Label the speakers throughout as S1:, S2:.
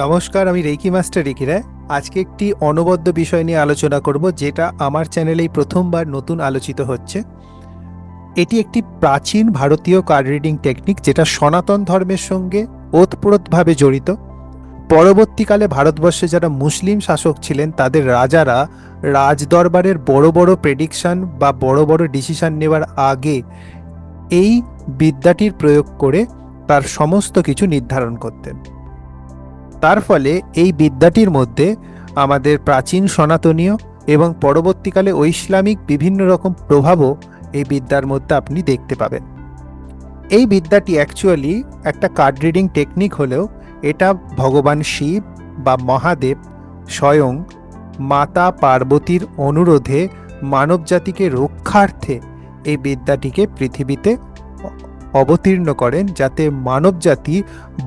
S1: নমস্কার, আমি reiki master reiki রায়। আজকে একটি অনবদ্য বিষয় নিয়ে আলোচনা করব, যেটা আমার চ্যানেলেই প্রথমবার নতুন আলোচিত হচ্ছে। এটি একটি প্রাচীন ভারতীয় কার্ড রিডিং টেকনিক, যেটা সনাতন ধর্মের সঙ্গে ওতপ্রোতভাবে জড়িত। পরবর্তীকালে ভারতবর্ষে যারা মুসলিম শাসক ছিলেন, তাদের রাজারা রাজদরবারের বড় বড় প্রেডিকশন বা বড় বড় ডিসিশন নেওয়ার আগে এই বিদ্যাটির প্রয়োগ করে তার সমস্ত কিছু নির্ধারণ করতেন। তার ফলে এই বিদ্যাটির মধ্যে আমাদের প্রাচীন সনাতনীয় এবং পরবর্তীকালে ঐশলামিক বিভিন্ন রকম প্রভাবও এই বিদ্যার মধ্যে আপনি দেখতে পাবেন। এই বিদ্যাটি অ্যাকচুয়ালি একটা কার্ড রিডিং টেকনিক হলেও এটা ভগবান শিব বা মহাদেব স্বয়ং মাতা পার্বতীর অনুরোধে মানবজাতিকে রক্ষার্থে এই বিদ্যাটিকে পৃথিবীতে অবতীর্ণ করেন যাতে মানবজাতি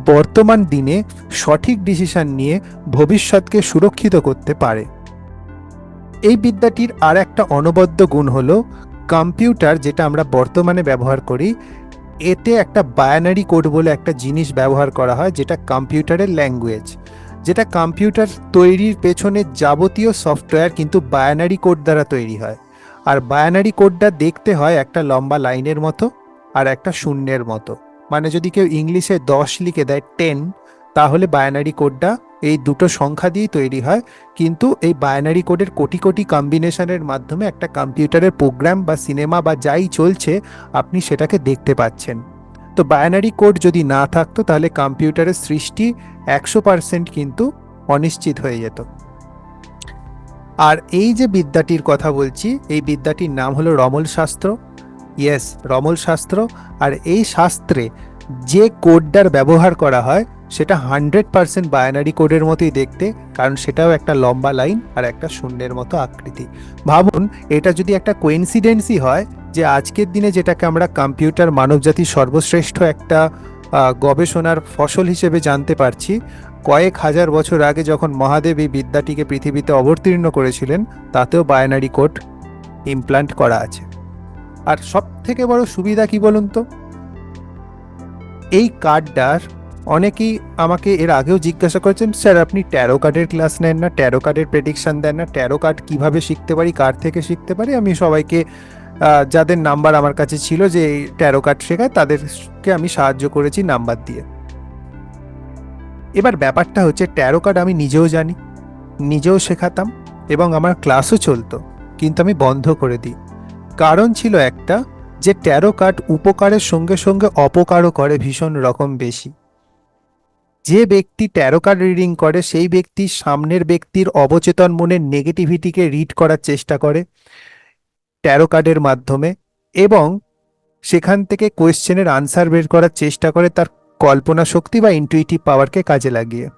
S1: বর্তমান দিনে সঠিক ডিসিশন নিয়ে ভবিষ্যৎকে সুরক্ষিত করতে পারে। এই বিদ্যাটির আর একটা অনবদ্য গুণ হলো, কম্পিউটার যেটা আমরা বর্তমানে ব্যবহার করি, এতে একটা বায়ানারি কোড বলে একটা জিনিস ব্যবহার করা হয়, যেটা কম্পিউটারের ল্যাঙ্গুয়েজ যেটা কম্পিউটার তৈরির পেছনে যাবতীয় সফটওয়্যার কিন্তু বায়ানারি কোড দ্বারা তৈরি হয়। আর বায়ানারি কোডটা দেখতে হয় একটা লম্বা লাইনের মতো। আর একটা শূন্যের মতো। মানে যদি কেউ ইংলিশে দশ লিখে দেয় টেন তাহলে বায়ানারি কোডটা এই দুটো সংখ্যা দিয়েই তৈরি হয়। কিন্তু এই বায়ানারি কোডের কোটি কোটি কম্বিনেশনের মাধ্যমে একটা কম্পিউটারের প্রোগ্রাম বা সিনেমা বা যাই চলছে, আপনি সেটাকে দেখতে পাচ্ছেন। তো বায়ানারি কোড যদি না থাকতো, তাহলে কম্পিউটারের সৃষ্টি একশো পার্সেন্ট কিন্তু অনিশ্চিত হয়ে যেত। আর এই যে বিদ্যাটির কথা বলছি, এই বিদ্যাটির নাম হলো রমল শাস্ত্র। ইয়েস রমল শাস্ত্র আর এই শাস্ত্রে যে কোডটার ব্যবহার করা হয়, সেটা হান্ড্রেড পার্সেন্ট বায়ানারি কোডের মতোই দেখতে, কারণ সেটাও একটা লম্বা লাইন আর একটা শূন্যের মতো আকৃতি। ভাবুন, এটা যদি একটা কোইন্সিডেন্সই হয় যে আজকের দিনে যেটাকে আমরা কম্পিউটার মানবজাতির সর্বশ্রেষ্ঠ একটা গবেষণার ফসল হিসেবে জানতে পারছি, কয়েক হাজার বছর আগে যখন মহাদেব এই বিদ্যাটিকে পৃথিবীতে অবতীর্ণ করেছিলেন, তাতেও বায়ানারি কোড ইমপ্লান্ট করা আছে। আর সব থেকে বড় সুবিধা কি বলুন তো? এই কার্ডটার অনেকেই আমাকে এর আগেও জিজ্ঞাসা করেছেন, স্যার, আপনি ট্যারো কার্ডের ক্লাস নেন না? ট্যারো কার্ডের প্রেডিকশান দেন না? ট্যারো কার্ড কীভাবে শিখতে পারি? কার থেকে শিখতে পারি? আমি সবাইকে যাদের নাম্বার আমার কাছে ছিল যে ট্যারো কার্ড শেখায়, তাদেরকে আমি সাহায্য করেছি নাম্বার দিয়ে। এবার ব্যাপারটা হচ্ছে ট্যারো কার্ড আমি নিজেও জানি, নিজেও শেখাতাম এবং আমার ক্লাসও চলতো, কিন্তু আমি বন্ধ করে দিই। কারণ ছিল একটা, যে ট্যারো কার্ড উপকারের সঙ্গে সঙ্গে অপকারও করে ভীষণ রকম বেশি। যে ব্যক্তি ট্যারো কার্ড রিডিং করে, সেই ব্যক্তি সামনের ব্যক্তির অবচেতন মনের নেগেটিভিটিকে রিড করার চেষ্টা করে ট্যারো কার্ডের মাধ্যমে এবং সেখান থেকে কোয়েশ্চেনের আনসার বের করার চেষ্টা করে তার কল্পনা শক্তি বা ইন্টুইটিভ পাওয়ারকে কাজে লাগিয়ে।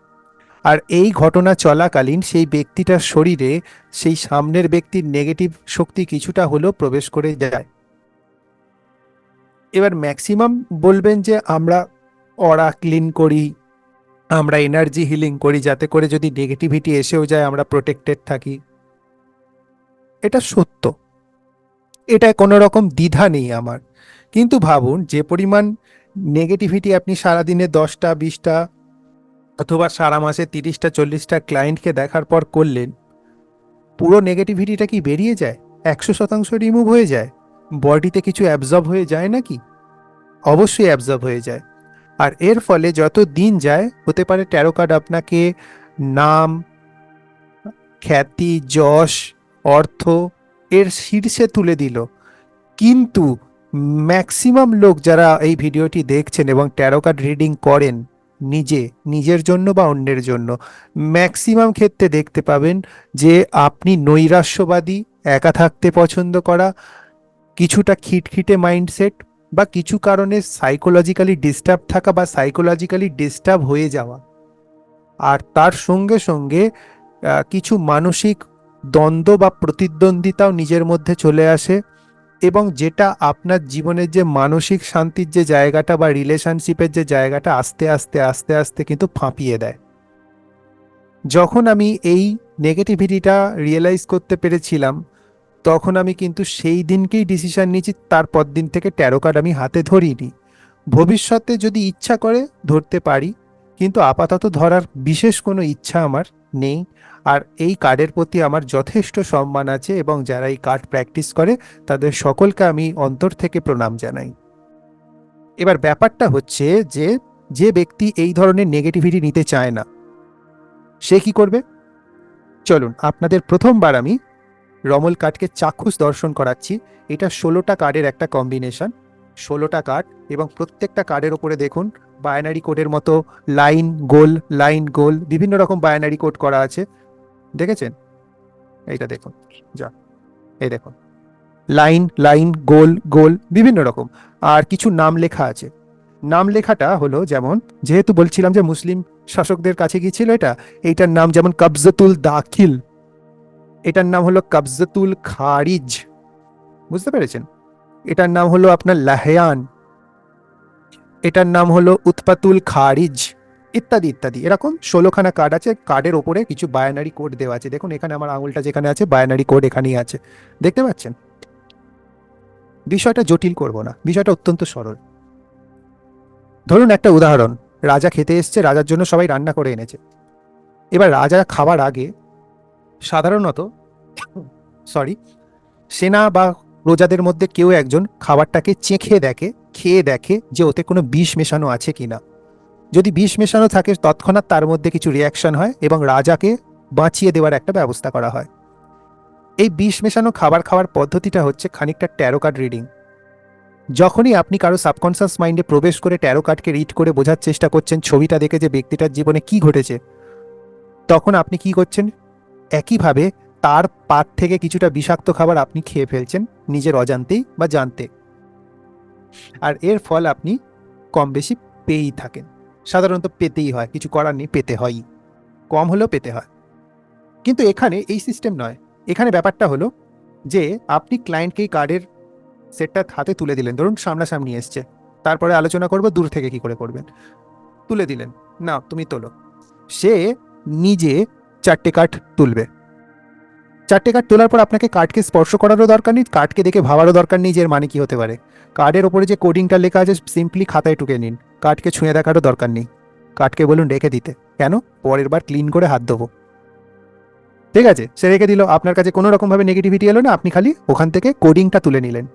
S1: আর এই ঘটনা চলাকালীন সেই ব্যক্তিটার শরীরে সেই সামনের ব্যক্তির নেগেটিভ শক্তি কিছুটা হলেও প্রবেশ করে যায়। এবার ম্যাক্সিমাম বলবেন যে আমরা অরা ক্লিন করি, আমরা এনার্জি হিলিং করি, যাতে করে যদি নেগেটিভিটি এসেও যায়, আমরা প্রোটেক্টেড থাকি। এটা সত্য। এটা কোনো রকম দ্বিধা নেই আমার। কিন্তু ভাবুন, যে পরিমাণ নেগেটিভিটি আপনি সারাদিনে দশটা, বিশটা অথবা সারা মাসে তিরিশটা, চল্লিশটা ক্লায়েন্টকে দেখার পর করলেন। পুরো নেগেটিভিটিটা কি বেরিয়ে যায়? একশো শতাংশ রিমুভ হয়ে যায়? বডিতে কিছু অ্যাবজর্ব হয়ে যায় নাকি? অবশ্যই অ্যাবজর্ব হয়ে যায়। আর এর ফলে যত দিন যায়, হতে পারে ট্যারো কার্ড আপনাকে নাম, খ্যাতি, যশ, অর্থ এর শীর্ষে তুলে দিল। কিন্তু ম্যাক্সিমাম লোক যারা এই ভিডিওটি দেখছেন এবং ট্যারো কার্ড রিডিং করেন নিজে, নিজের জন্য বা অন্যের জন্য। ম্যাক্সিমাম ক্ষেত্রে দেখতে পাবেন যে আপনি নৈরাশ্যবাদী, একা থাকতে পছন্দ করা, কিছুটা খিটখিটে মাইন্ডসেট বা কিছু কারণে সাইকোলজিক্যালি ডিস্টার্ব থাকা বা সাইকোলজিক্যালি ডিস্টার্ব হয়ে যাওয়া। আর তার সঙ্গে সঙ্গে কিছু মানসিক দ্বন্দ্ব বা প্রতিদ্বন্দ্বিতাও নিজের মধ্যে চলে আসে। এবং যেটা আপনার জীবনের যে মানসিক শান্তির যে জায়গাটা বা রিলেশনশিপের যে জায়গাটা আস্তে আস্তে আস্তে আস্তে কিন্তু ফাঁপিয়ে দেয়। যখন আমি এই নেগেটিভিটিটা রিয়েলাইজ করতে পেরেছিলাম, তখন আমি কিন্তু সেই দিনকেই ডিসিশন নিয়েছি, তারপর দিন থেকে ট্যারো কার্ড আমি হাতে ধরিনি। ভবিষ্যতে যদি ইচ্ছা করে ধরতে পারি, কিন্তু আপাতত ধরার বিশেষ কোনো ইচ্ছা আমার নেই। আর এই কার্ডের প্রতি আমার যথেষ্ট সম্মান আছে এবং যারা এই কার্ড প্র্যাকটিস করে, তাদের সকলকে আমি অন্তর থেকে প্রণাম জানাই। এবার ব্যাপারটা হচ্ছে যে যে ব্যক্তি এই ধরনের নেগেটিভিটি নিতে চায় না, সে কি করবে? চলুন, আপনাদের প্রথমবার আমি রমল কার্ডকে চাক্ষুষ দর্শন করাচ্ছি। এটা ষোলোটা কার্ডের একটা কম্বিনেশন ষোলোটা কার্ড এবং প্রত্যেকটা কার্ডের ওপরে দেখুন বায়নারি কোডের মতো লাইন গোল লাইন গোল বিভিন্ন রকম বায়নারি কোড করা আছে। দেখেছেন? এইটা দেখুন, যা, এই দেখুন। লাইন লাইন, গোল গোল, বিভিন্ন রকম। আর কিছু নাম লেখা আছে। নাম লেখাটা হলো যেমন, যেহেতু বলছিলাম যে মুসলিম শাসকদের কাছে গিয়েছিল এটা, এইটার নাম যেমন কবজতুল দাখিল, এটার নাম হলো কবজতুল খারিজ। বুঝতে পেরেছেন? এটার নাম হলো আপনার লাহয়ান, এটার নাম হলো উৎপাতুল খারিজ। ইত্যাদি ইত্যাদি। এরকম ষোলোখানা কার্ড আছে কার্ডের ওপরে কিছু বায়নারি কোড দেওয়া আছে। দেখুন, এখানে আমার আঙুলটা যেখানে আছে বায়নারি কোড এখানেই আছে। দেখতে পাচ্ছেন? বিষয়টা জটিল করব না। বিষয়টা অত্যন্ত সরল। ধরুন একটা উদাহরণ। রাজা খেতে এসছে, রাজার জন্য সবাই রান্না করে এনেছে। এবার রাজা খাবার আগে সাধারণত সরি সেনা বা প্রজাদের মধ্যে কেউ একজন খাবারটাকে চেখে দেখে, খেয়ে দেখে যে ওতে কোনো বিষ মেশানো আছে কিনা। যদি বিষ মেশানো থাকে, তৎক্ষণাৎ তার মধ্যে কিছু রিয়াকশন হয় এবং রাজাকে বাঁচিয়ে দেওয়ার একটা ব্যবস্থা করা হয়। এই বিষ মেশানো খাবার খাওয়ার পদ্ধতিটা হচ্ছে খানিকটা ট্যারো কার্ড রিডিং যখনই আপনি কারও সাবকনসিয়াস মাইন্ডে প্রবেশ করে ট্যারো কার্ডকে রিড করে বোঝার চেষ্টা করছেন, ছবিটা দেখে যে ব্যক্তিটার জীবনে কি ঘটেছে, তখন আপনি কি করছেন? একইভাবে তার পাত থেকে কিছুটা বিষাক্ত খাবার আপনি খেয়ে ফেলছেন, নিজের অজান্তেই বা জানতে। আর এর ফল আপনি কম বেশি পেয়েই থাকেন। সাধারণত পেতেই হয়, কিছু করার নেই, পেতে হয়ই কম হলেও পেতে হয়। কিন্তু এখানে এই সিস্টেম নয়। এখানে ব্যাপারটা হলো যে, আপনি ক্লায়েন্টকে কার্ডের সেটটা হাতে তুলে দিলেন। ধরুন সামনাসামনি এসছে। তারপরে আলোচনা করব, দূর থেকে কি করে করবেন? তুলে দিলেন। না, তুমি তোলো। সে নিজে চারটে কার্ড তুলবে। চারটে কার্ড তোলার পর আপনাকে কার্ডকে স্পর্শ করারও দরকার নেই কার্ডকে দেখে ভাবারও দরকার নেই যে এর মানে কি হতে পারে। কার্ডের ওপরে যে কোডিংটা লেখা আছে সিম্পলি খাতায় টুকে নিন। কার্ডকে ছুঁয়ে দেখারও দরকার নেই। কার্ডকে বলুন রেখে দিতে। কেন? পরের বার ক্লিন করে হাত দেবো ঠিক আছে, সে রেখে দিল। আপনার কাছে কোনো রকমভাবে নেগেটিভিটি এলো না? আপনি খালি ওখান থেকে কোডিংটা তুলে নিলেন।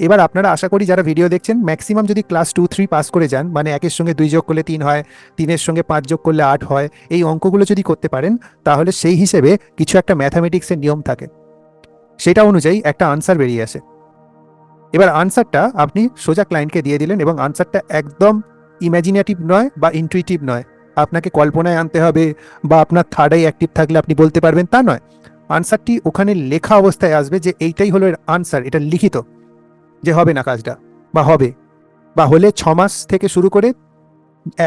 S1: এবার আপনারা আশা করি যারা ভিডিও দেখছেন ম্যাক্সিমাম যদি ক্লাস টু থ্রি পাস করে যান মানে একের সঙ্গে দুই যোগ করলে তিন হয়, তিনের সঙ্গে পাঁচ যোগ করলে আট হয়, এই অঙ্কগুলো যদি করতে পারেন, তাহলে সেই হিসেবে কিছু একটা ম্যাথামেটিক্সের নিয়ম থাকে। সেটা অনুযায়ী একটা আনসার বেরিয়ে আসে। এবার আনসারটা আপনি সোজা ক্লায়েন্টকে দিয়ে দিলেন এবং আনসারটা একদম ইম্যাজিনেটিভ নয় বা ইন্টুইটিভ নয়। আপনাকে কল্পনায় আনতে হবে বা আপনার থার্ড আই অ্যাক্টিভ থাকলে আপনি বলতে পারবেন তা নয়। আনসারটি ওখানে লেখা অবস্থায় আসবে যে এইটাই হলো এর আনসার এটা লিখিত। যে হবে না কাজটা, বা হবে। বা হলে ছ মাস থেকে শুরু করে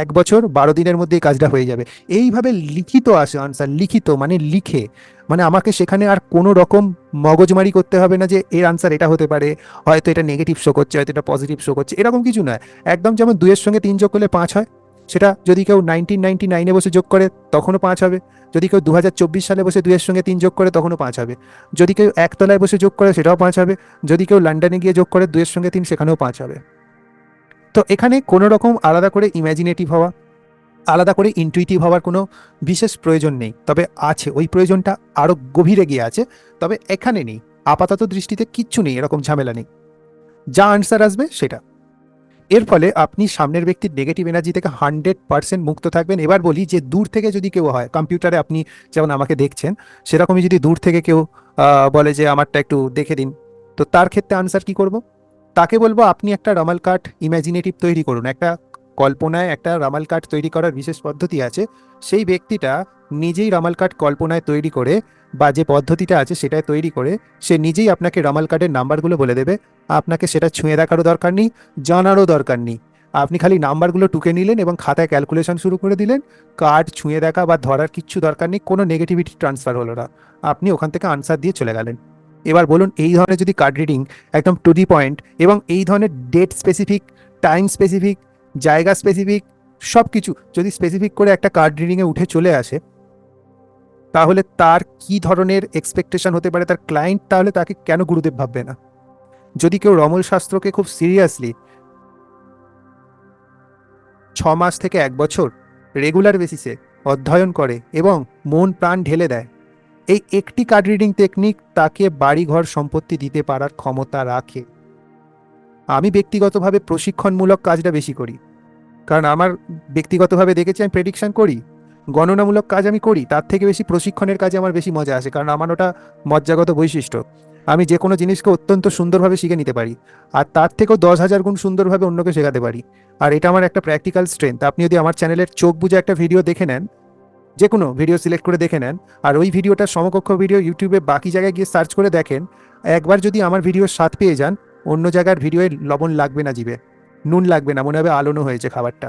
S1: এক বছর বারো দিনের মধ্যে এই কাজটা হয়ে যাবে। এইভাবে লিখিত আসে আনসার লিখিত মানে লিখে। মানে আমাকে সেখানে আর কোনো রকম মগজমারি করতে হবে না যে এর আনসার এটা হতে পারে, হয়তো এটা নেগেটিভ শো করছে, হয়তো এটা পজিটিভ শো করছে, এরকম কিছু নয়। একদম যেমন দুইয়ের সঙ্গে তিন যোগ করলে পাঁচ হয়, সেটা যদি কেউ নাইনটিন নাইনটি নাইনে বসে যোগ করে তখনও পাঁচ হবে। যদি কেউ দু হাজার চব্বিশ সালে বসে দুয়ের সঙ্গে তিন যোগ করে তখনও পাঁচ হবে। যদি কেউ একতলায় বসে যোগ করে সেটাও পাঁচ হবে। যদি কেউ লন্ডনে গিয়ে যোগ করে দুয়ের সঙ্গে তিন সেখানেও পাঁচ হবে। তো এখানে কোনো রকম আলাদা করে ইম্যাজিনেটিভ হওয়া, আলাদা করে ইনটুইটিভ হওয়ার কোনো বিশেষ প্রয়োজন নেই। তবে আছে, ওই প্রয়োজনটা আরও গভীরে গিয়ে আছে, তবে এখানে নেই। আপাতত দৃষ্টিতে কিচ্ছু নেই, এরকম ঝামেলা নেই। যা আনসার আসবে সেটা। এর ফলে আপনি সামনের ব্যক্তির নেগেটিভ এনার্জি থেকে হান্ড্রেড পার্সেন্ট মুক্ত থাকবেন। এবার বলি যে দূর থেকে যদি কেউ হয় কম্পিউটারে আপনি যেমন আমাকে দেখছেন, সেরকমই যদি দূর থেকে কেউ বলে যে আমারটা একটু দেখে দিন, তো তার ক্ষেত্রে আনসার কি করব? তাকে বলব আপনি একটা রামাল কার্ড ইম্যাজিনেটিভ তৈরি করুন। একটা কল্পনায় একটা রামাল কার্ড তৈরি করার বিশেষ পদ্ধতি আছে। সেই ব্যক্তিটা নিজেই রামাল কাঠ কল্পনায় তৈরি করে বা যে পদ্ধতিটা আছে সেটাই তৈরি করে সে নিজেই আপনাকে রামাল কার্ডের নাম্বারগুলো বলে দেবে। আপনাকে সেটা ছুঁয়ে দেখারও দরকার নেই, জানারও দরকার নেই। আপনি খালি নাম্বারগুলো টুকে নিলেন এবং খাতায় ক্যালকুলেশন শুরু করে দিলেন। কার্ড ছুঁয়ে দেখা বা ধরার কিচ্ছু দরকার নেই, কোনো নেগেটিভিটি ট্রান্সফার হলো না। আপনি ওখান থেকে আনসার দিয়ে চলে গেলেন। এবার বলুন এই ধরনের যদি কার্ড রিডিং একদম টু দি পয়েন্ট এবং এই ধরনের ডেট স্পেসিফিক টাইম স্পেসিফিক জায়গা স্পেসিফিক সব কিছু যদি স্পেসিফিক করে একটা কার্ড রিডিংয়ে উঠে চলে আসে, তাহলে তার কি ধরনের এক্সপেকটেশন হতে পারে, তার ক্লায়েন্ট তাহলে তাকে কেন গুরুদেব ভাববে না? যদি কেউ রমল শাস্ত্রকে খুব সিরিয়াসলি ছ মাস থেকে এক বছর রেগুলার বেসিসে অধ্যয়ন করে এবং মন প্রাণ ঢেলে দেয় এই একটি কার্ড রিডিং টেকনিক তাকে বাড়িঘর সম্পত্তি দিতে পারার ক্ষমতা রাখে। আমি ব্যক্তিগতভাবে প্রশিক্ষণমূলক কাজটা বেশি করি। কারণ আমার ব্যক্তিগতভাবে দেখেছি, আমি প্রেডিকশন করি, গণনামূলক কাজ আমি করি, তার থেকে বেশি প্রশিক্ষণের কাজে আমার বেশি মজা আসে, কারণ আমার ওটা মজ্জাগত বৈশিষ্ট্য। আমি যে কোনো জিনিসকে অত্যন্ত সুন্দরভাবে শিখে নিতে পারি, আর তার থেকেও দশ হাজার গুণ সুন্দরভাবে অন্যকে শেখাতে পারি। আর এটা আমার একটা প্র্যাকটিক্যাল স্ট্রেংথ আপনি যদি আমার চ্যানেলের চোখ বুঝে একটা ভিডিও দেখে নেন যে কোনো ভিডিও সিলেক্ট করে দেখে নেন। আর ওই ভিডিওটার সমকক্ষ ভিডিও ইউটিউবে বাকি জায়গায় গিয়ে সার্চ করে দেখেন। একবার যদি আমার ভিডিওর স্বাদ পেয়ে যান, অন্য জায়গার ভিডিওয়ে লবণ লাগবে না জিভে। নুন লাগবে না, মনে হবে আলোনো হয়েছে খাবারটা।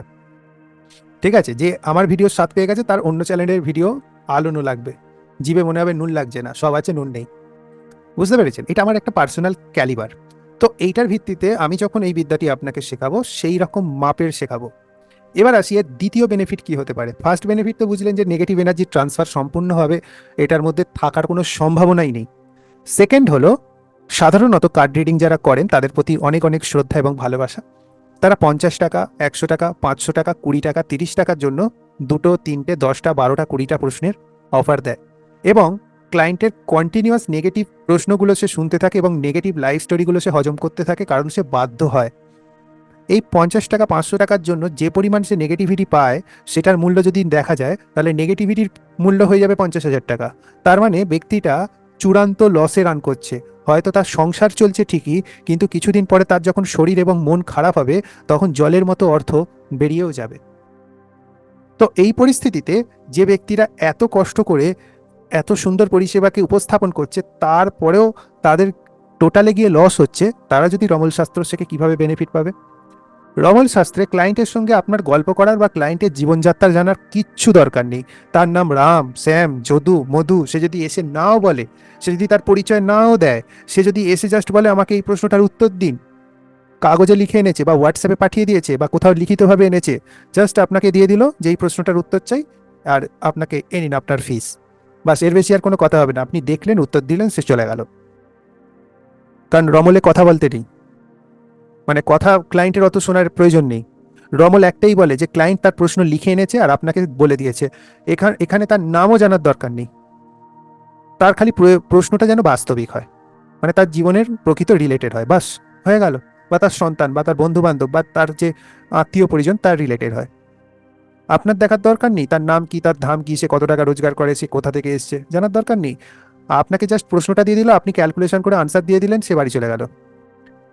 S1: ঠিক আছে? যে আমার ভিডিওর স্বাদ পেয়ে গেছে, তার অন্য চ্যানেলের ভিডিও আলোনো লাগবে। জিভে মনে হবে নুন লাগছে না, সব আছে, নুন নেই। বুঝতে পেরেছেন? এটা আমার একটা পার্সোনাল ক্যালিবার তো এইটার ভিত্তিতে আমি যখন এই বিদ্যাটি আপনাকে শেখাবো, সেই রকম মাপের শেখাবো। এবার আসি এর দ্বিতীয় বেনিফিট কি হতে পারে? ফার্স্ট বেনিফিট তো বুঝলেন যে নেগেটিভ এনার্জি ট্রান্সফার সম্পূর্ণ হবে, এটার মধ্যে থাকার কোনো সম্ভাবনাই নেই। সেকেন্ড হলো, সাধারণত কার্ড রিডিং যারা করেন, তাদের প্রতি অনেক অনেক শ্রদ্ধা এবং ভালোবাসা। তারা পঞ্চাশ টাকা, একশো টাকা, পাঁচশো টাকা, কুড়ি টাকা, তিরিশ টাকার জন্য দুটো, তিনটে, দশটা, বারোটা, কুড়িটা প্রশ্নের অফার দেয়। এবং ক্লায়েন্টের কন্টিনিউয়াস নেগেটিভ প্রশ্নগুলো সে শুনতে থাকে এবং নেগেটিভ লাইফ স্টোরিগুলো সে হজম করতে থাকে, কারণ সে বাধ্য হয়। এই পঞ্চাশ টাকা, পাঁচশো টাকার জন্য যে পরিমাণ সে নেগেটিভিটি পায়, সেটার মূল্য যদি দেখা যায়, তাহলে নেগেটিভিটির মূল্য হয়ে যাবে পঞ্চাশ হাজার টাকা। তার মানে ব্যক্তিটা চূড়ান্ত লসে রান করছে। হয়তো তার সংসার চলছে ঠিকই, কিন্তু কিছুদিন পরে তার যখন শরীর এবং মন খারাপ হবে, তখন জলের মতো অর্থ বেরিয়েও যাবে। তো এই পরিস্থিতিতে যে ব্যক্তিরা এত কষ্ট করে এত সুন্দর পরিষেবাকে উপস্থাপন করছে, তারপরেও তাদের টোটালে গিয়ে লস হচ্ছে, তারা যদি রমল শাস্ত্র শেখে কীভাবে বেনিফিট পাবে? রমল শাস্ত্রে ক্লায়েন্টের সঙ্গে আপনার গল্প করার বা ক্লায়েন্টের জীবনযাত্রা জানার কিচ্ছু দরকার নেই। তার নাম রাম, শ্যাম, যদু, মধু, সে যদি এসে নাও বলে, সে যদি তার পরিচয় নাও দেয়, সে যদি এসে জাস্ট বলে, আমাকে এই প্রশ্নটার উত্তর দিন। কাগজে লিখে এনেছে বা হোয়াটসঅ্যাপে পাঠিয়ে দিয়েছে বা কোথাও লিখিতভাবে এনেছে জাস্ট আপনাকে দিয়ে দিল যে এই প্রশ্নটার উত্তর চাই আর আপনাকে এ নিন আপনার ফিস বাসের বেশি আর কোনো কথা হবে না। আপনি দেখলেন, উত্তর দিলেন সে চলে গেল। কারণ রমলে কথা বলতে নেই। মানে কথা ক্লায়েন্টের অত শোনার প্রয়োজন নেই। রমল একটাই বলে যে ক্লায়েন্ট তার প্রশ্ন লিখে এনেছে আর আপনাকে বলে দিয়েছে। এখানে এখানে তার নামও জানার দরকার নেই। তার খালি প্রশ্নটা যেন বাস্তবিক হয়। মানে তার জীবনের প্রকৃত রিলেটেড হয়, বাস, হয়ে গেল। বা তার সন্তান, বা তার বন্ধু বান্ধব বা তার যে আত্মীয় পরিজন, তার রিলেটেড হয়। আপনার দেখার দরকার নেই তার নাম কি, তার ধাম কি, সে কত টাকা রোজগার করে, সে কোথা থেকে এসছে, জানার দরকার নেই। আপনাকে জাস্ট প্রশ্নটা দিয়ে দিল, আপনি ক্যালকুলেশন করে আনসার দিয়ে দিলেন, সে বাড়ি চলে গেল।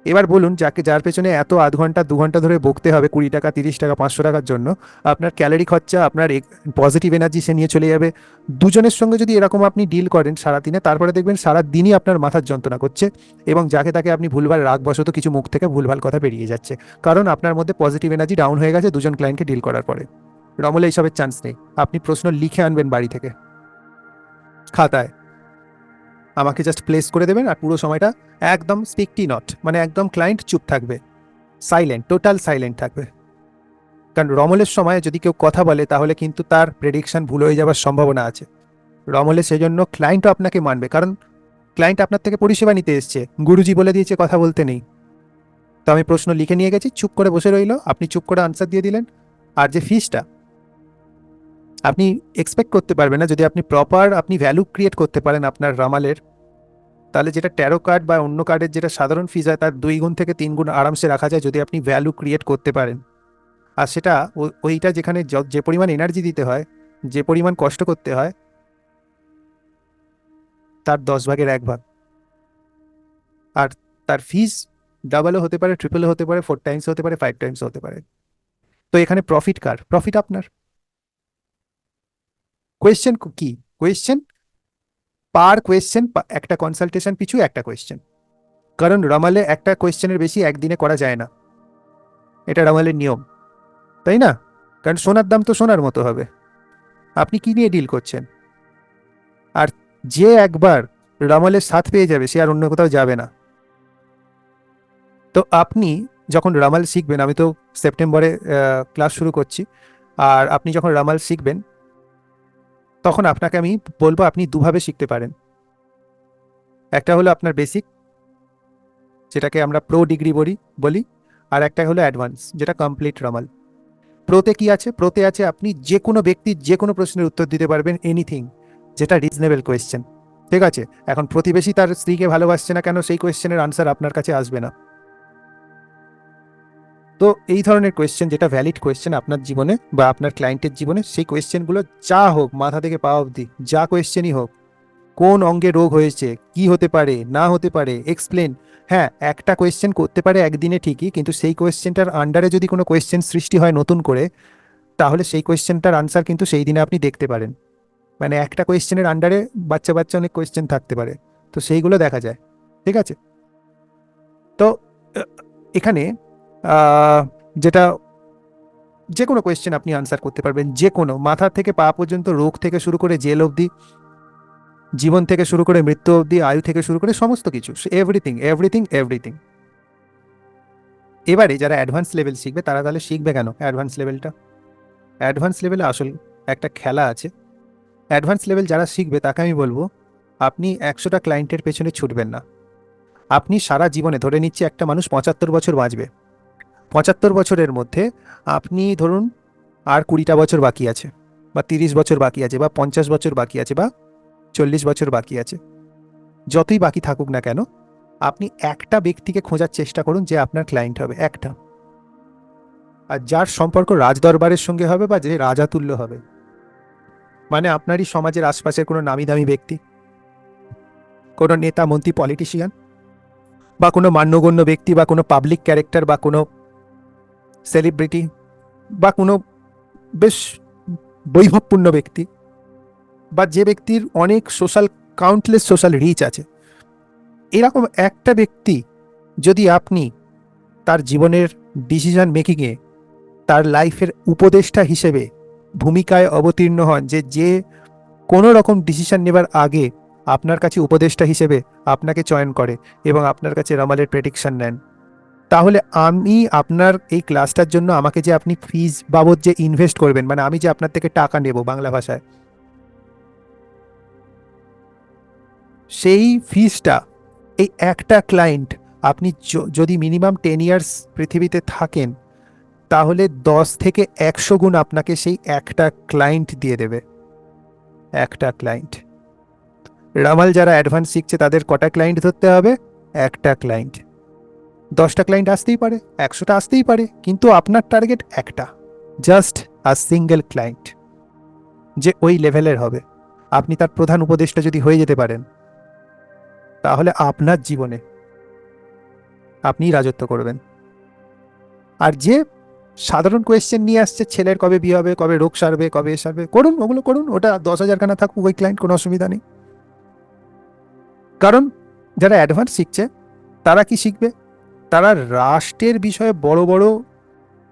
S1: এবার বলুন, যাকে যার পেছনে এত আধ ঘণ্টা, দু ঘণ্টা ধরে বকতে হবে, কুড়ি টাকা, তিরিশ টাকা, পাঁচশো টাকার জন্য, আপনার ক্যালোরি খরচা, আপনার পজিটিভ এনার্জি সে নিয়ে চলে যাবে। দুজনের সঙ্গে যদি এরকম আপনি ডিল করেন সারাদিনে, তারপরে দেখবেন সারা দিনই আপনার মাথার যন্ত্রণা করছে এবং যাকে তাকে আপনি ভুলভাল রাগবশত কিছু মুখ থেকে ভুলভাল কথা বেরিয়ে যাচ্ছে। কারণ আপনার মধ্যে পজিটিভ এনার্জি ডাউন হয়ে গেছে দুজন ক্লায়েন্টকে ডিল করার পরে। রমলে এইসবের চান্স নেই। আপনি প্রশ্ন লিখে আনবেন বাড়ি থেকে। খাতায়। আমাকে জাস্ট প্লেস করে দেবেন আর পুরো সময়টা একদম স্পিকটি নট মানে একদম ক্লায়েন্ট চুপ থাকবে। সাইলেন্ট টোটাল সাইলেন্ট থাকবে। কারণ রমলের সময় যদি কেউ কথা বলে, তাহলে কিন্তু তার প্রেডিকশান ভুল হয়ে যাওয়ার সম্ভাবনা আছে। রমলে সেজন্য ক্লায়েন্টও আপনাকে মানবে, কারণ ক্লায়েন্ট আপনার থেকে পরিষেবা নিতে এসছে। গুরুজি বলে দিয়েছে, কথা বলতে নেই। তো আমি প্রশ্ন লিখে নিয়ে গেছি, চুপ করে বসে রইল। আপনি চুপ করে আনসার দিয়ে দিলেন। আর যে ফিসটা আপনি এক্সপেক্ট করতে পারবেন না। যদি আপনি প্রপার আপনি ভ্যালু ক্রিয়েট করতে পারেন আপনার রামালের, তাহলে যেটা ট্যারো কার্ড বা অন্য কার্ডের যেটা সাধারণ ফিজ হয়, তার দুই গুণ থেকে তিন গুণ আরামসে রাখা যায় যদি আপনি ভ্যালু ক্রিয়েট করতে পারেন। আর সেটা ওইটা যেখানে যে পরিমাণ এনার্জি দিতে হয়, যে পরিমাণ কষ্ট করতে হয়, তার দশ ভাগের এক ভাগ। আর তার ফিজ ডাবলও হতে পারে ট্রিপলও হতে পারে ফোর টাইমস হতে পারে ফাইভ টাইমস হতে পারে। তো এখানে প্রফিট কার? প্রফিট আপনার। কোয়েশ্চেন কি কোয়েশ্চেন পার কোয়েশ্চেন একটা কনসালটেশন পিছু একটা কোয়েশ্চেন কারণ রমালে একটা কোয়েশ্চেনের বেশি একদিনে করা যায় না। এটা রমালের নিয়ম। তাই না? কারণ সোনার দাম তো সোনার মতো হবে। আপনি কি নিয়ে ডিল করছেন? আর যে একবার রমালের সাথ পেয়ে যাবে, সে আর অন্য কোথাও যাবে না। তো আপনি যখন রামাল শিখবেন, আমি তো সেপ্টেম্বরে ক্লাস শুরু করছি, আর আপনি যখন রামাল শিখবেন তখন আপনাকে আমি বলব আপনি দুভাবে শিখতে পারেন। একটা হলো আপনার বেসিক যেটাকে আমরা প্রো ডিগ্রি বলি বলি, আর একটা হলো অ্যাডভান্স যেটা কমপ্লিট রামাল। প্রোতে কি আছে? প্রোতে আছে আপনি যে কোনো ব্যক্তির যে কোনো প্রশ্নের উত্তর দিতে পারবেন এনিথিং যেটা রিজনেবল কোয়েশ্চেন ঠিক আছে? এখন প্রতিবেশী তার স্ত্রীকে ভালোবাসছে না কেন, সেই কোয়েশ্চেনের আনসার আপনার কাছে আসবে না। তো এই ধরনের কোয়েশ্চেন যেটা ভ্যালিড কোয়েশ্চেন আপনার জীবনে বা আপনার ক্লায়েন্টের জীবনে, সেই কোয়েশ্চেনগুলো যা হোক, মাথা থেকে পাওয়া অবধি, যা কোয়েশ্চেনই হোক, কোন অঙ্গে রোগ হয়েছে, কি হতে পারে, না হতে পারে এক্সপ্লেন হ্যাঁ একটা কোয়েশ্চেন করতে পারে একদিনে ঠিকই, কিন্তু সেই কোয়েশ্চেনটার আন্ডারে যদি কোনো কোয়েশ্চেন সৃষ্টি হয় নতুন করে, তাহলে সেই কোয়েশ্চেনটার আনসার কিন্তু সেই দিনে আপনি দেখতে পারেন। মানে একটা কোয়েশ্চেনের আন্ডারে বাচ্চা বাচ্চা অনেক কোয়েশ্চেন থাকতে পারে। তো সেইগুলো দেখা যায়। ঠিক আছে? তো, এখানে যেটা যে কোনো কোয়েশ্চেন আপনি আনসার করতে পারবেন, যে কোনো। মাথা থেকে পা পর্যন্ত, রোগ থেকে শুরু করে জেল অবধি, জীবন থেকে শুরু করে মৃত্যু অবধি, আয়ু থেকে শুরু করে সমস্ত কিছু এভরিথিং এভরিথিং এভরিথিং এবারে যারা অ্যাডভান্স লেভেল শিখবে, তারা তাহলে শিখবে কেন অ্যাডভান্স লেভেলটা অ্যাডভান্স লেভেলে আসল একটা খেলা আছে। অ্যাডভান্স লেভেল যারা শিখবে, তাকে আমি বলব, আপনি একশোটা ক্লায়েন্টের পেছনে ছুটবেন না। আপনি সারা জীবনে ধরে নিচ্ছে একটা মানুষ পঁচাত্তর বছর বাঁচবে। পঁচাত্তর বছরের মধ্যে আপনি ধরুন আর কুড়িটা বছর বাকি আছে, বা তিরিশ বছর বাকি আছে, বা পঞ্চাশ বছর বাকি আছে, বা চল্লিশ বছর বাকি আছে, যতই বাকি থাকুক না কেন, আপনি একটা ব্যক্তিকে খোঁজার চেষ্টা করুন যে আপনার ক্লায়েন্ট হবে, একটা। আর যার সম্পর্ক রাজদরবারের সঙ্গে হবে বা যে রাজাতুল্য হবে। মানে আপনারই সমাজের আশপাশের কোনো নামি দামি ব্যক্তি, কোনো নেতা, মন্ত্রী পলিটিশিয়ান বা কোনো মান্যগণ্য ব্যক্তি, বা কোনো পাবলিক ক্যারেক্টার বা কোনো সেলিব্রিটি বা কোনো বেশ বৈভবপূর্ণ ব্যক্তি বা যে ব্যক্তির অনেক সোশ্যাল কাউন্টলেস সোশ্যাল রিচ আছে। এরকম একটা ব্যক্তি যদি আপনি তার জীবনের ডিসিশন মেকিংয়ে তার লাইফের উপদেষ্টা হিসেবে ভূমিকায় অবতীর্ণ হন, যে যে কোনো রকম ডিসিশন নেবার আগে আপনার কাছে উপদেষ্টা হিসেবে আপনাকে চয়ন করে এবং আপনার কাছে রামালের প্রেডিকশন নেন। তাহলে আমি আপনার এই ক্লাসটার জন্য আমাকে যে আপনি ফিজ বাবদ যে ইনভেস্ট করবেন মানে আমি যে আপনার থেকে টাকা নেব বাংলা ভাষায়, সেই ফিজটা এই একটা ক্লায়েন্ট আপনি যদি মিনিমাম টেন ইয়ার্স পৃথিবীতে থাকেন, তাহলে দশ থেকে একশো গুণ আপনাকে সেই একটা ক্লায়েন্ট দিয়ে দেবে। একটা ক্লায়েন্ট রামাল যারা অ্যাডভান্স শিখছে তাদের কটা ক্লায়েন্ট ধরতে হবে? একটা ক্লায়েন্ট দশটা ক্লায়েন্ট আসতেই পারে, একশোটা আসতেই পারে, কিন্তু আপনার টার্গেট একটা জাস্ট আ সিঙ্গেল ক্লায়েন্ট যে ওই লেভেলের হবে। আপনি তার প্রধান উপদেষ্টা যদি হয়ে যেতে পারেন, তাহলে আপনার জীবনে আপনিই রাজত্ব করবেন। আর যে সাধারণ কোয়েশ্চেন নিয়ে আসছে, ছেলের কবে বিয়ে হবে, কবে রোগ সারবে, কবে সারবে, করুন, ওগুলো করুন, ওটা দশ হাজার খানা থাকুক, ওই ক্লায়েন্ট কোনো অসুবিধা নেই। কারণ যারা অ্যাডভান্স শিখছে, তারা কি শিখবে? তারা রাষ্ট্রের বিষয়ে বড় বড়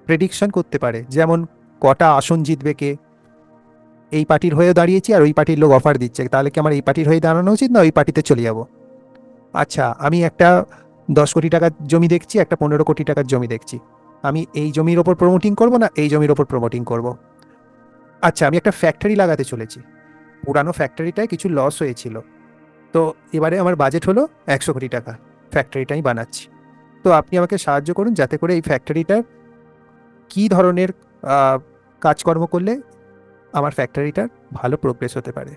S1: প্রেডিকশন করতে পারে। যেমন, কটা আসন জিতবে কে? এই পার্টির হয়ে দাঁড়িয়েছি আর ওই পার্টির লোক অফার দিচ্ছে। তাহলে কি আমার এই পার্টির হয়ে দাঁড়ানো উচিত না ওই পার্টিতে চলে যাব? আচ্ছা আমি একটা দশ কোটি টাকার জমি দেখছি, একটা পনেরো কোটি টাকার জমি দেখছি। আমি এই জমির ওপর প্রমোটিং করব না এই জমির ওপর প্রমোটিং করব? আচ্ছা আমি একটা ফ্যাক্টরি লাগাতে চলেছি। পুরানো ফ্যাক্টরিটায় কিছু লস হয়েছিল। তো এবারে আমার বাজেট হলো একশো কোটি টাকা। ফ্যাক্টরিটাই বানাচ্ছি। তো আপনি আমাকে সাহায্য করুন যাতে করে এই ফ্যাক্টরিটার কি ধরনের কাজকর্ম করলে আমার ফ্যাক্টরিটার ভালো প্রোগ্রেস হতে পারে।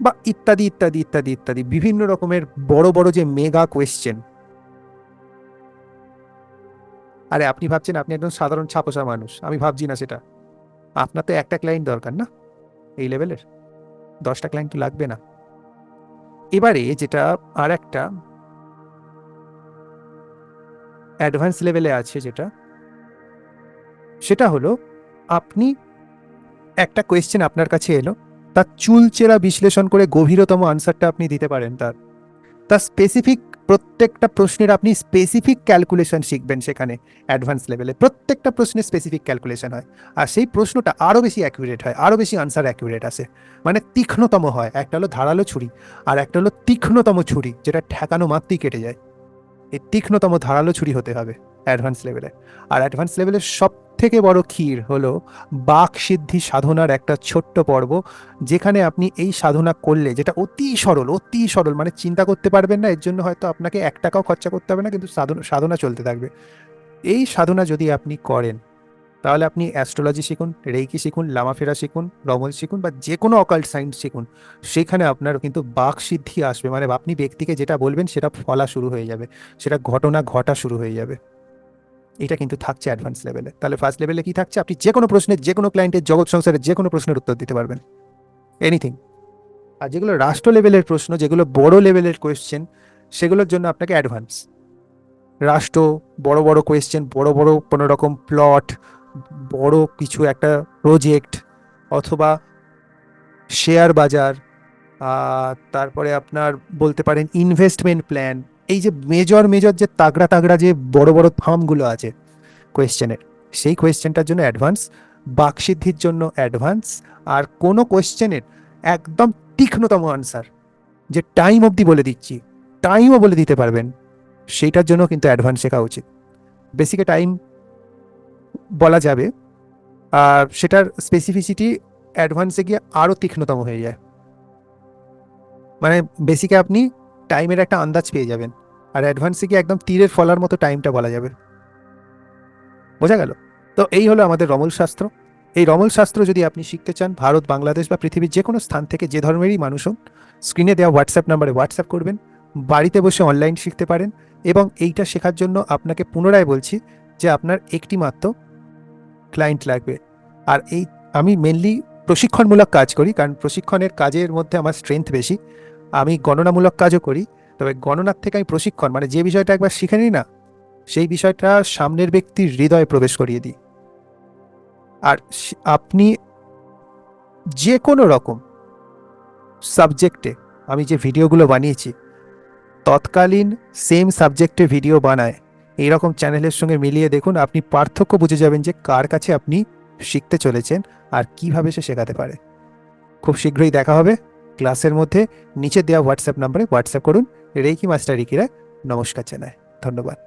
S1: বা ইত্যাদি ইত্যাদি ইত্যাদি ইত্যাদি, বিভিন্ন রকমের বড় বড় যে মেগা কোয়েশ্চেন আরে, আপনি ভাবছেন আপনি একদম সাধারণ ছাপোসা মানুষ, আমি ভাবছি না সেটা। আপনার তো একটা ক্লায়েন্ট দরকার না এই লেভেলের দশটা ক্লায়েন্ট তো লাগবে না। এবারে যেটা আর একটা অ্যাডভান্স লেভেলে আছে যেটা, সেটা হলো আপনি একটা কোয়েশ্চেন আপনার কাছে এলো, তার চুলচেরা বিশ্লেষণ করে গভীরতম আনসারটা আপনি দিতে পারেন তার। তার স্পেসিফিক প্রত্যেকটা প্রশ্নের আপনি স্পেসিফিক ক্যালকুলেশন শিখবেন সেখানে অ্যাডভান্স লেভেলে প্রত্যেকটা প্রশ্নে স্পেসিফিক ক্যালকুলেশন হয়। আর সেই প্রশ্নটা আরও বেশি অ্যাকুরেট হয় আরও বেশি আনসার অ্যাকুরেট আসে। মানে তীক্ষ্ণতম হয়। একটা হলো ধারালো ছুরি আর একটা হলো তীক্ষ্ণতম ছুরি, যেটা ঠেকানো মাত্রই কেটে যায়। এই তীক্ষ্ণতম ধারালো ছুরি হতে হবে অ্যাডভান্স লেভেলে আর অ্যাডভান্স লেভেলের সব থেকে বড় ক্ষীর হলো বাক সিদ্ধি সাধনার একটা ছোট্ট পর্ব, যেখানে আপনি এই সাধনা করলে, যেটা অতি সরল অতি সরল মানে চিন্তা করতে পারবেন না, এর জন্য হয়তো আপনাকে এক টাকাও খরচা করতে হবে না, কিন্তু সাধনা সাধনা চলতে থাকবে। এই সাধনা যদি আপনি করেন তাহলে আপনি অ্যাস্ট্রোলজি শিখুন রেইকি শিখুন লামাফেরা শিখুন রমল শিখুন বা যে কোনো অকাল্ট সাইন্স শিখুন, সেখানে আপনার কিন্তু বাক সিদ্ধি আসবে। মানে আপনি ব্যক্তিকে যেটা বলবেন সেটা ফলা শুরু হয়ে যাবে, সেটা ঘটনা ঘটা শুরু হয়ে যাবে। এটা কিন্তু থাকছে অ্যাডভান্স লেভেলে তাহলে ফার্স্ট লেভেলে কি থাকছে? আপনি যে কোনো প্রশ্নের, যে কোনো ক্লায়েন্টের জগৎ সংসারের যে কোনো প্রশ্নের উত্তর দিতে পারবেন। এনিথিং আর যেগুলো রাষ্ট্র লেভেলের প্রশ্ন, যেগুলো বড় লেভেলের কোয়েশ্চেন সেগুলোর জন্য আপনাকে অ্যাডভান্স রাষ্ট্র, বড় বড় কোয়েশ্চেন বড় বড় কোনো রকম প্লট বড় কিছু একটা প্রজেক্ট অথবা শেয়ার বাজার তারপরে আপনার বলতে পারেন ইনভেস্টমেন্ট প্ল্যান এই যে মেজর মেজর যে তাগড়া তাগড়া যে বড় বড় থামগুলো আছে কোয়েশ্চেনের সেই কোয়েশ্চেনটার জন্য অ্যাডভান্স বাকসিদ্ধির জন্য অ্যাডভান্স আর কোনো কোয়েশ্চেনের একদম তীক্ষ্ণতম আনসার যে টাইম অবধি বলে দিচ্ছি টাইমও বলে দিতে পারবেন, সেইটার জন্য কিন্তু অ্যাডভান্স শেখা উচিত। বেসিকে টাইম বলা যাবে, আর সেটার স্পেসিফিসিটি অ্যাডভান্সে গিয়ে আরও তীক্ষ্ণতম হয়ে যায়। মানে বেসিকে আপনি টাইমের একটা আন্দাজ পেয়ে যাবেন, আর অ্যাডভান্সে গিয়ে একদম তীরের ফলার মতো টাইমটা বলা যাবে। বোঝা গেল? তো এই হলো আমাদের রমল শাস্ত্র। এই রমল শাস্ত্র যদি আপনি শিখতে চান, ভারত, বাংলাদেশ বা পৃথিবীর যে কোনো স্থান থেকে যে ধর্মেরই মানুষ হন স্ক্রিনে দেওয়া হোয়াটসঅ্যাপ নাম্বারে হোয়াটসঅ্যাপ করবেন, বাড়িতে বসে অনলাইন শিখতে পারেন, এবং এইটা শেখার জন্য আপনাকে পুনরায় বলছি যে আপনার একটি মাত্র ক্লায়েন্ট লাগবে। আর এই, আমি মেনলি প্রশিক্ষণমূলক কাজ করি, কারণ প্রশিক্ষণের কাজের মধ্যে আমার স্ট্রেংথ বেশি। আমি গণনামূলক কাজও করি, তবে গণনার থেকে আমি প্রশিক্ষণ মানে যে বিষয়টা একবার শিখে নিই না, সেই বিষয়টা সামনের ব্যক্তির হৃদয়ে প্রবেশ করিয়ে দিই। আর আপনি যে কোনো রকম সাবজেক্টে আমি যে ভিডিওগুলো বানিয়েছি, তৎকালীন সেম সাবজেক্টে ভিডিও বানায়। এইরকম চ্যানেলের সঙ্গে মিলিয়ে দেখুন, আপনি পার্থক্য বুঝে যাবেন যে কার কাছে আপনি শিখতে চলেছেন আর কীভাবে সে শেখাতে পারে। খুব শীঘ্রই দেখা হবে ক্লাসের মধ্যে। নিচে দেওয়া হোয়াটসঅ্যাপ নাম্বারে হোয়াটসঅ্যাপ করুন। রেকি মাস্টার রিকিরা, নমস্কার জানায় ধন্যবাদ।